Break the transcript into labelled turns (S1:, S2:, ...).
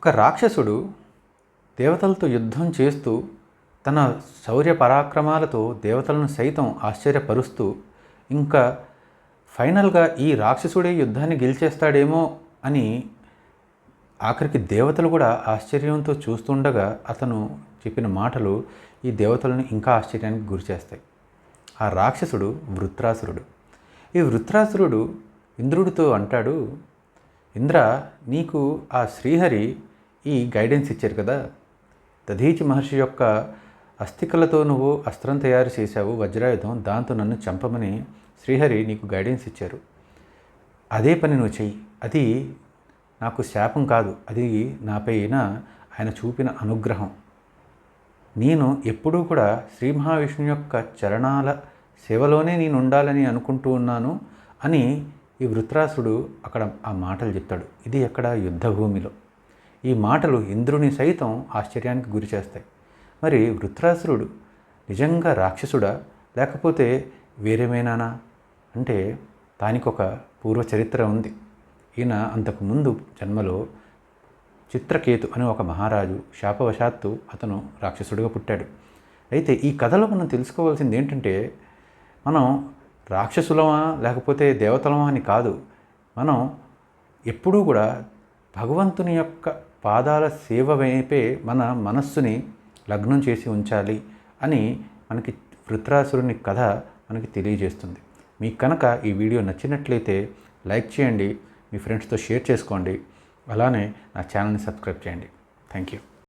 S1: ఒక రాక్షసుడు దేవతలతో యుద్ధం చేస్తూ తన శౌర్య పరాక్రమాలతో దేవతలను సైతం ఆశ్చర్యపరుస్తూ ఇంకా ఫైనల్గా ఈ రాక్షసుడే యుద్ధాన్ని గెలిచేస్తాడేమో అని ఆఖరికి దేవతలు కూడా ఆశ్చర్యంతో చూస్తుండగా అతను చెప్పిన మాటలు ఈ దేవతలను ఇంకా ఆశ్చర్యానికి గురిచేస్తాయి ఆ రాక్షసుడు వృత్రాసురుడు. ఈ వృత్రాసురుడు ఇంద్రుడితో అంటాడు ఇంద్ర నీకు ఆ శ్రీహరి ఈ గైడెన్స్ ఇచ్చారు కదా? దధీచి మహర్షి యొక్క అస్థికలతో నువ్వు అస్త్రం తయారు చేశావు వజ్రాయుధం దాంతో నన్ను చంపమని శ్రీహరి నీకు గైడెన్స్ ఇచ్చారు. అదే పని నువ్వు చెయ్యి. అది నాకు శాపం కాదు. అది నాపైన ఆయన చూపిన అనుగ్రహం. నేను ఎప్పుడూ కూడా శ్రీ మహావిష్ణువు యొక్క చరణాల సేవలోనే నేను ఉండాలని అనుకుంటూ ఉన్నాను అని ఈ వృత్రాసుడు అక్కడ ఆ మాటలు చెప్తాడు. ఇది ఎక్కడ యుద్ధభూమిలో. ఈ మాటలు ఇంద్రుని సైతం ఆశ్చర్యానికి గురి చేస్తాయి. మరి వృత్రాసురుడు నిజంగా రాక్షసుడా? లేకపోతే వేరేమేనానా? అంటే దానికొక పూర్వ చరిత్ర ఉంది. ఈయన అంతకుముందు జన్మలో చిత్రకేతు అనే ఒక మహారాజు శాపవశాత్తు అతను రాక్షసుడిగా పుట్టాడు. అయితే ఈ కథలో మనం తెలుసుకోవాల్సింది ఏంటంటే మనం రాక్షసులమా లేకపోతే దేవతలమా అని కాదు. మనం ఎప్పుడూ కూడా భగవంతుని యొక్క పాదాల సేవ వైపే మన మనస్సుని లగ్నం చేసి ఉంచాలి అని మనకి వృత్రాసురుని కథ మనకి తెలియజేస్తుంది. మీకు కనుక ఈ వీడియో నచ్చినట్లయితే లైక్ చేయండి మీ ఫ్రెండ్స్తో షేర్ చేసుకోండి అలానే నా ఛానల్ని సబ్స్క్రైబ్ చేయండి. Thank you.